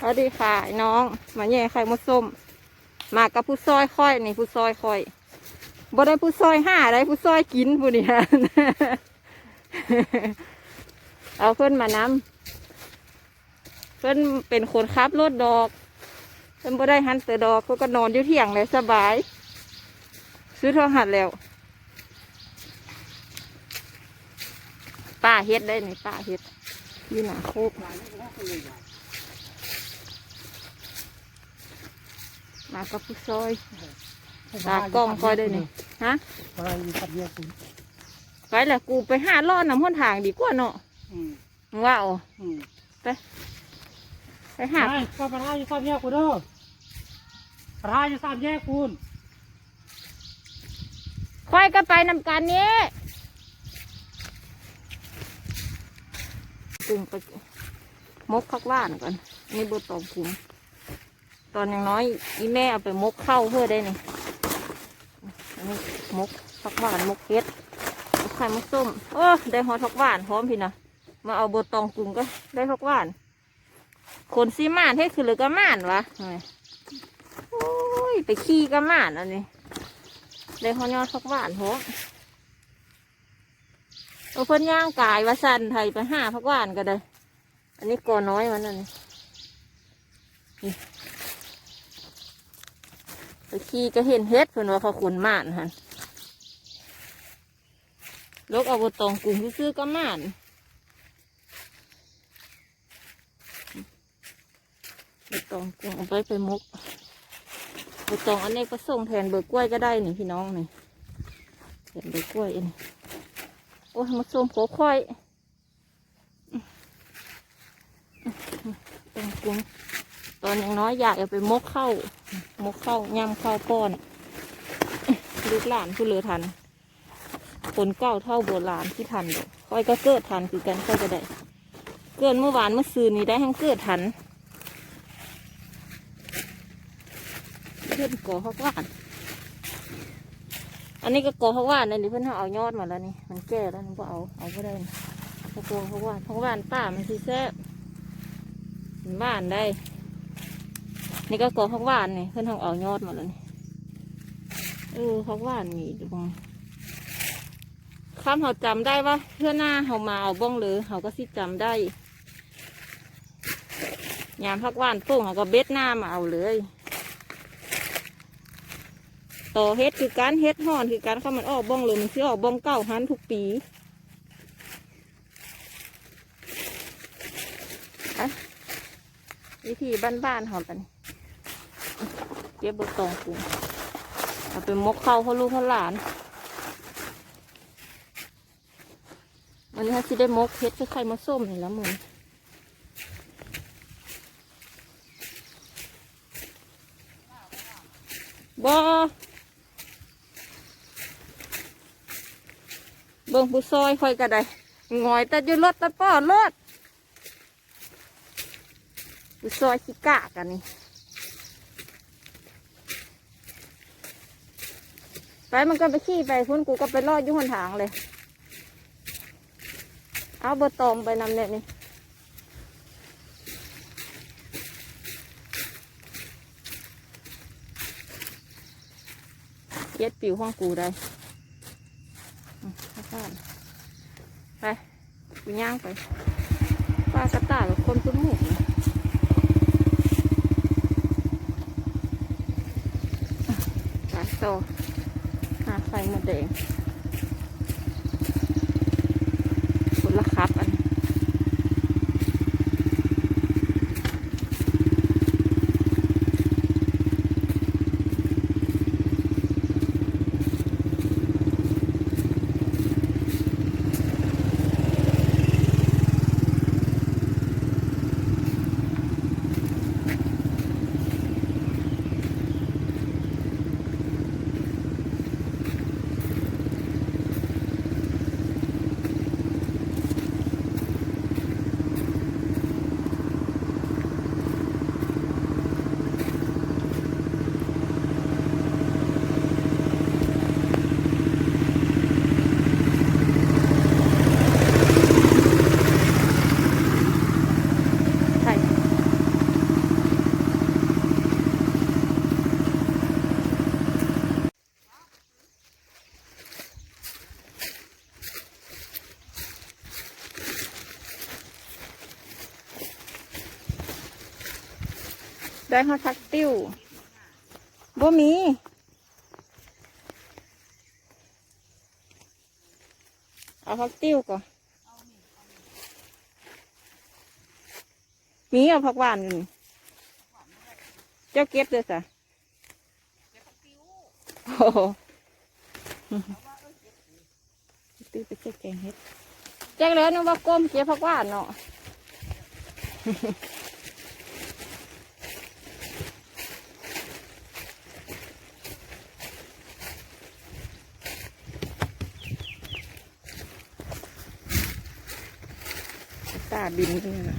สวัสดีค่ะไอ้น้อง มาแย่ไข่มดส้ม มากับผู้ซอยค่อยนี่ผู้ซอยค่อยบ่ได้ผู้ซอยห้าได้ผู้ซอยกินผู้นี่ฮะเอาเพื่อนมานำเพื่อนเป็นคนขับรถดอก เพื่อนบ่ได้หันเตอดอกเพื่อนก็นอนอยู่เที่ยงเลยสบาย ซื้อโทรหัสแล้ว ป้าเฮ็ดได้นี่ป้าเฮ็ดยี่หนาโคก มากับผู้ซอยตากล้องคอยได้นี่ฮะอะไรอยู่กับเมียคุณไปแหละกูไปหาล่อนำห้นทางดีกว่าเนาะอืมมึงว่าเอาอืมไปหาไปก็ประธานอยู่สามแยกคุณเด้อประธานอยู่สามแยกคุณค่อยก็ไปนำกันนี้กลุ่มไปมกพักว่านก่อนนี่เบอร์ตองกลุ่ม ตอนอย่างน้อยอีแม่เอาไปมกเข้าเพื่อได้นี่นนี้มกพักว่านมกเฮ็ดมกไข่มกส้มโอ้ได้หอทักว่านพร้อมพี่นะมาเอาบอร์ตองกลุ่มก็ได้ทักว่านคนซีม่านให้คือเลยก็ม่านวะโอ้ยไปขี้ก็ม่านอันนี้เลยเขายอดพักหวานโหเอาเพิ่นย่างกายว่าสันไทยไปห้าพักหวานก็ได้ อันนี้กอน้อยมันนั่นนี่ ขี่ก็เห็นเฮ็ดเพิ่นว่าเขาขนม่านหันลกเอาบตองกรุงซื้อก็ม่านบตองกรุงเอาไปไปมุกบตองอันนี้ก็ส่งแทนเบอร์กล้วยก็ได้นี่พี่น้องนี่แทนเบอร์กล้วยอันนี้โอ้ยมาส้มโผค่อยตองกุ้ง ตอนยังน้อยอยากเอาไปมกเข้ามกเข้าย่ำเข้าก้อนลูกหลานผู้เลือทันคนเก้าเท่าโบราณที่ทันเด้อค่อยก็เกิดทันคือกันค่อยก็ได้เกิดเมื่อวานเมื่อซืนนี้ได้ทั้งเกิดทันเพื่อนก่อเขาว่านอันนี้ก็ก่อเขาว่านเลยนี่เพื่อนเขาเอายอดมาแล้วนี่มันแก่แล้วนี่ก็เอาเอาก็ได้เขาก่อเขาว่านเขาว่านป้ามันสีแซ่บมันว่านได้ นี่ก็ก่อเขาว่านนี่เพื่อนเขาเอายอดมาแล้วนี่เออเขาว่านมีดูบ้างข้ามเขาจำได้ว่าเพื่อนหน้าเขามาเอาบ้องเลยเขาก็สิจำได้ยามพักว่านโป่งเขาก็เบ็ดหน้ามาเอาเลยต่อเฮ็ดคือการเฮ็ดห่อนคือการเข้ามันออกบ้องเลยมันสิออกบ้องเก้าหันทุกปีไปวิธีบ้านๆเขากัน เก็บเบอร์ตองกูเอาไปมกเข้าเขาลูกเขาหลานวันนี้เขาสิได้มกเฮ็ดคือไข่มาส้มนี่แล้วมึงบอเบิ่งผู้ซอยคอยก็ไดงอยแต่อยู่รถตะป้อรถผู้ซอยขี้กะกันนี่ ไปมันก็ไปขี้ไปพุ่นกูก็ไปรอดอยู่หนทางเลย เอาเบอร์ตองไปนำเนี่ยนี่เย็ดปิวห้องกูได้อืมไปบ้าไปกูย่างไปป้ากระต่ายกับคนตุ้มหมูนะอะไปโตอหาไฟหมดแดง ได้ฮอทักติ้วบ่มี เอาพักติ้วก่อนมีเอาผักหวานอยู่นี่เจ้าเก็บเลยสะโอ้โหติ้วไปเช็คแกงเฮ็ดแจ้งแล้วนึกว่าก้มเก็บผักหวานเนาะ บินขึ้นมา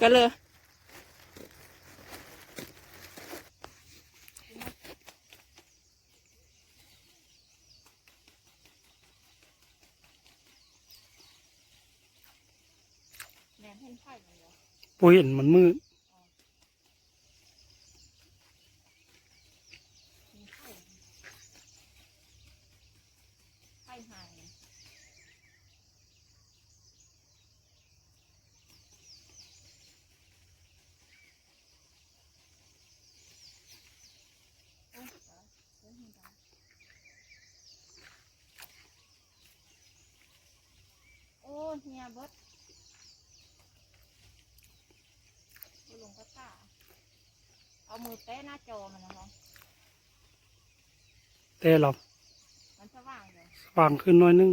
ก็เลยแดนเห็นไข่มันเหรอโบเห็นมันมืด มีไข่ไข่หายโอ้ยตายโอ้ยมันตายโอ้ย เฮียเบิดเอาลงก็ตาเอามือแตะหน้าจอมันนะคะแต่เรามันสว่างเลยสว่างขึ้นหน้อยนึง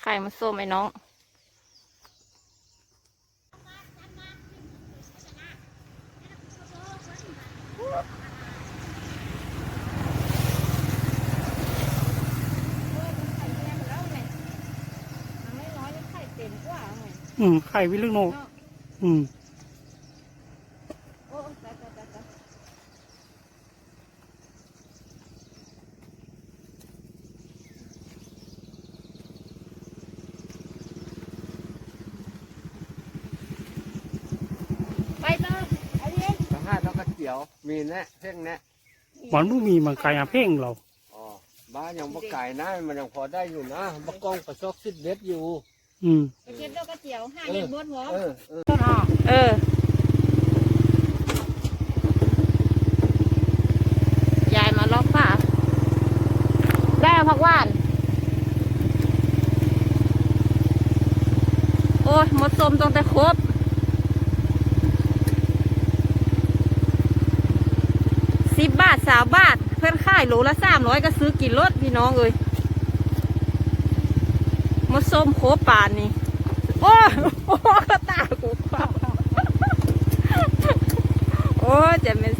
ไข่มันส้มไอ้น้อง อืมไข่วิลึกโนอืมไปต่อไอ้เลี้ยงทหารเราก็เกี่ยว มีแนะเพ่งแนะมันบ่มีมันไก่อาเพ่งเราอ๋อบ้านยังบ่ไก่นะมันยังพอได้อยู่นะบกล้องประชกสิบเมตรอยู่ อืมไปเก็บดอกกระเจียวห้าเย็นบดหัวเออเออเออยายมาล็อกป่าได้เอาผักหวาน โอ้ยหมดสมตรงแต่ครบสิบบาทสาวบาท เพื่อนค่ายโหลละสามร้อยก็ซื้อกินรถพี่น้องเอ้ยห มดส้มโคบป่านนี่ โอ้ยโอ้ยกระตากูเปล่าโอ้ยจะเป็น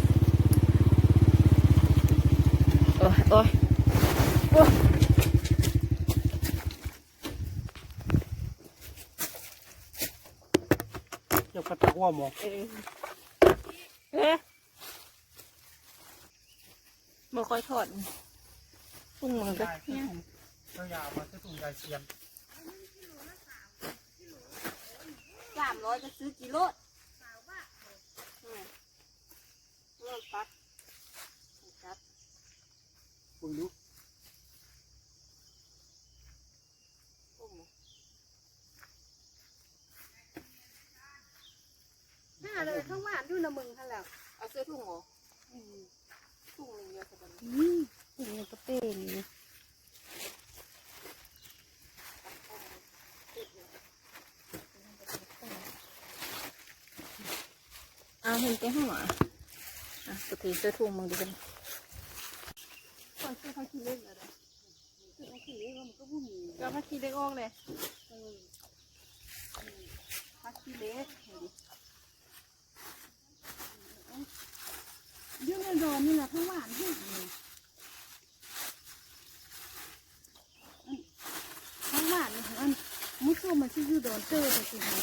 โอ้ยโอ้ยโอ้ยเดี๋ยวกระตักว่าหมอเออเอ๊ะบ่ค่อยถอดพุ่งมันก็เนี่ยเจ้ายามาจะถุงยาเชียน สามร้อยก็ซื้อกิโลสามบาทเริ่มปัดปัดคุณดูหน้าเลยข้างบ้านดูนะมึงท่านแล้วเอาเสื้อถุงเหรอถุงหนึงเดียวกัน อืมถึงในกระเป้งนี่ อ่า เห็นแต่หัวอะปกติเสื้อถุงมึงดูกันก่อนซื้อเขาขี้เล็กเลยซื้อเขาขี้เล็กแล้วมันก็บุ้มก็พักขี้เล็กออกเลยพักขี้เล็กยืนในดอนนี่แหละข้างบ้านที่ข้างบ้านนี่อันมุสลิมมันชื่อดอนเตอร์แต่สิฮะ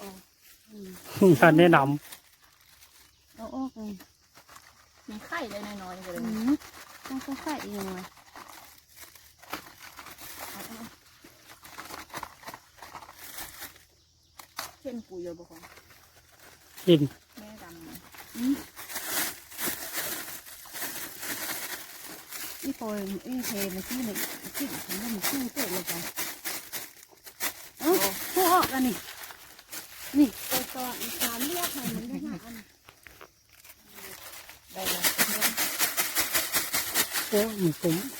อ๋ออืมยาแนะนเอาออกเลย มีไข่เลยน้อยๆเลยอืมต้องใส่เองเลยเช่นกูอยู่บ่ของกินแม่ดำมันอืมอีโปยอีเทมาที่นี่ที่ฉันก็มาคู่เตะเลยไปเอ้าคู่ออกแล้วนี่นี่ตัวตัวอีกสามเรียกให้มันได้ห้าอัน ได้